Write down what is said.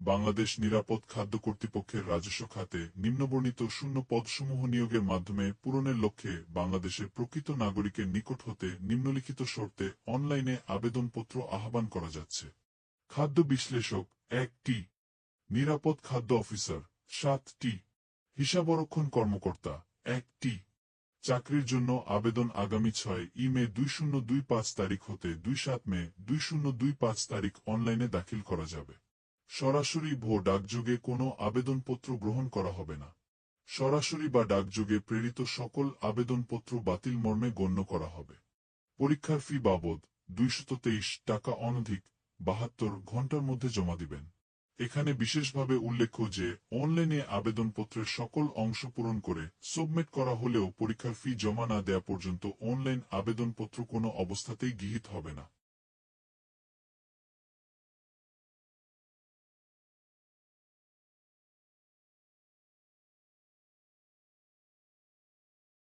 বাংলাদেশ নিরাপদ খাদ্য কর্তৃপক্ষের রাজস্ব খাতে নিম্নবর্ণিত শূন্য পদসমূহ নিয়োগের মাধ্যমে পূরণের লক্ষ্যে বাংলাদেশের প্রকৃত নাগরিকের নিকট হতে নিম্নলিখিত শর্তে অনলাইনে আবেদনপত্র আহ্বান করা যাচ্ছে। খাদ্য বিশ্লেষক একটি নিরাপদ খাদ্য অফিসার সাতটি হিসাবরক্ষণ কর্মকর্তা একটি চাকরির জন্য আবেদন আগামী ছয় ই মে দুই শূন্য দুই পাঁচ তারিখ হতে দুই সাত মে দুই শূন্য দুই পাঁচ তারিখ অনলাইনে দাখিল করা যাবে। সরাসরি ভো ডাকযোগে কোনো আবেদনপত্র গ্রহণ করা হবে না। সরাসরি বা ডাকযোগে প্রেরিত সকল আবেদনপত্র বাতিল মর্মে গণ্য করা হবে। পরীক্ষার ফি বাবদ দুইশত টাকা অনধিক বাহাত্তর ঘণ্টার মধ্যে জমা দিবেন। এখানে বিশেষভাবে উল্লেখ্য যে অনলাইনে আবেদনপত্রের সকল অংশ পূরণ করে সাবমিট করা হলেও পরীক্ষার ফি জমা না দেয়া পর্যন্ত অনলাইন আবেদনপত্র কোনো অবস্থাতেই গৃহীত হবে না।